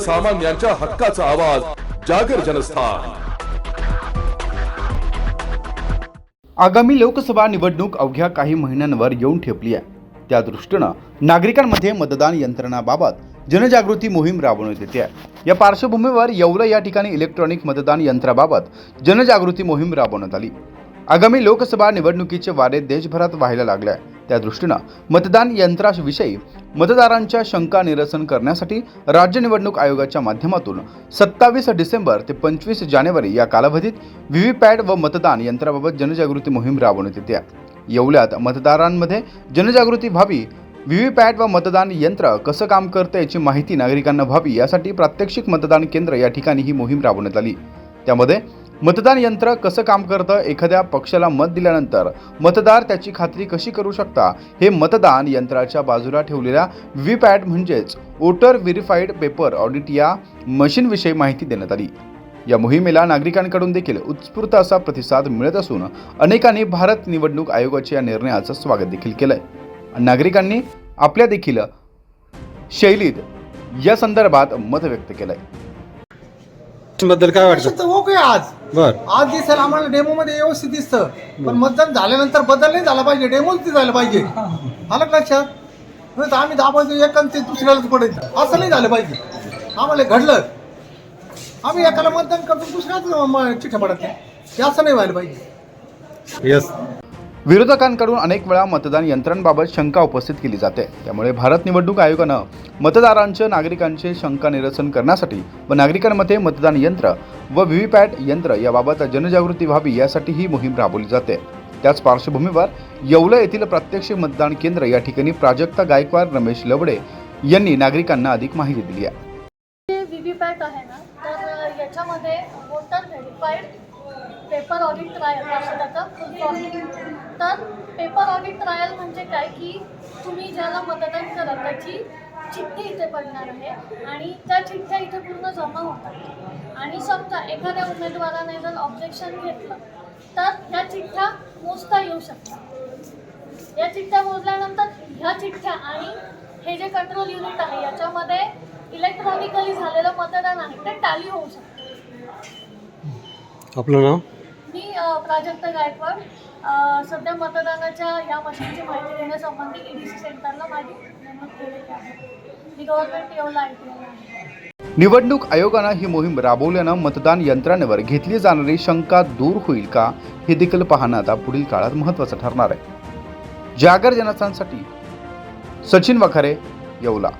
सर्वसामान्यांच्या हक्काचा आवाज जागर जनस्थान. आगामी लोकसभा निवडणूक अवघ्या काही महिन्यांवर येऊन ठेपली आहे. त्या दृष्टीनं नागरिकांमध्ये मतदान यंत्रणाबाबत जनजागृती मोहीम राबवण्यात येते आहे. या पार्श्वभूमीवर येवला या ठिकाणी इलेक्ट्रॉनिक मतदान यंत्राबाबत जनजागृती मोहीम राबवण्यात आली. आगामी लोकसभा निवडणुकीचे वारे देशभरात व्हायला लागले आहे. त्या दृष्टीनं मतदान यंत्राविषयी मतदारांच्या शंका निरसन करण्यासाठी राज्य निवडणूक आयोगाच्या माध्यमातून सत्तावीस डिसेंबर ते पंचवीस जानेवारी या कालावधीत व्हीव्हीपॅट व मतदान यंत्राबाबत जनजागृती मोहीम राबवण्यात येते. येवल्यात मतदारांमध्ये जनजागृती व्हावी व्हीव्हीपॅट व मतदान यंत्र कसं काम करतं याची माहिती नागरिकांना व्हावी यासाठी प्रात्यक्षिक मतदान केंद्र या ठिकाणी ही मोहीम राबवण्यात आली. त्यामध्ये मतदान यंत्र कसं काम करतं? एखाद्या पक्षाला मत दिल्यानंतर मतदार त्याची खात्री कशी करू शकता? हे मतदान यंत्राच्या बाजूला ठेवलेल्या व्हीपॅट म्हणजेच वोटर व्हेरीफाईड पेपर ऑडिट या मशीनविषयी माहिती देण्यात आली. या मोहिमेला नागरिकांकडून देखील उत्स्फूर्त असा प्रतिसाद मिळत असून अनेकांनी भारत निवडणूक आयोगाच्या या निर्णयाचं स्वागत देखील केलंय. नागरिकांनी आपल्या देखील शैलीत या संदर्भात मत व्यक्त केलंय. बद्दल काय वाटतं? आज? बर. आज दिसेल आम्हाला डेमो मध्ये व्यवस्थित दिसतं. पण मतदान झाल्यानंतर बदल नाही झाला पाहिजे डेमोच झाला पाहिजे. आलं का लक्षात? नाही तर आम्ही दाबायचो एक आणि ते दुसऱ्यालाच पडायचं असं नाही झालं पाहिजे. आम्हाला घडलं. आम्ही एकाला मतदान करतो दुसऱ्याच चिठ्ठ्या पडत नाही. हे असं नाही व्हायला पाहिजे. यस विरोधकांकडून अनेक वेळा मतदान यंत्रांबाबत शंका उपस्थित केली जाते. त्यामुळे भारत निवडणूक आयोगानं मतदारांच्या नागरिकांचे शंका निरसन करण्यासाठी व नागरिकांमध्ये मतदान यंत्र व व्हीव्हीपॅट यंत्र याबाबत जनजागृती व्हावी यासाठी ही मोहीम राबवली जाते. त्याच पार्श्वभूमीवर येवला येथील प्रत्यक्ष मतदान केंद्र या ठिकाणी प्राजक्ता गायकवाड रमेश लवडे यांनी नागरिकांना अधिक माहिती दिली आहे. व्हीव्हीपॅट आहे ना तर याच्यामध्ये व्हेरीफाईड पेपर ऑडिट ट्रायल असं त्याचं फुल फॉर्म तर पेपर ऑडिट ट्रायल म्हणजे काय? की तुम्ही ज्याला मतदान कराल त्याची चिठ्ठी इथे पडणार आहे आणि त्या चिठ्ठ्या इथे पूर्ण जमा होतात. आणि समजा एखाद्या उमेदवाराने जर ऑब्जेक्शन घेतलं तर ह्या चिठ्ठ्या मोजता येऊ शकतात. या चिठ्ठ्या मोजल्यानंतर ह्या चिठ्ठ्या आणि हे जे कंट्रोल युनिट आहे याच्यामध्ये इलेक्ट्रॉनिकली झालेलं मतदान आहे ते टॅली होऊ शकतं. आपलं नाव? मी प्राजक्ता गायकवाड सध्या मतदानाच्या या मशीनची माहिती देण्यासंबंधी ई डी सी सेंटरला माझी नेमणूक केलेली आहे. मी गव्हर्नमेंट येवला आय आहे. निवडणूक आयोगानं ही मोहीम राबवल्यानं मतदान यंत्रणेवर घेतली जाणारी शंका दूर होईल का हे देखील पाहणं आता पुढील काळात महत्त्वाचं ठरणार आहे. जागर जनस्थानसाठी सचिन वखारे येवला.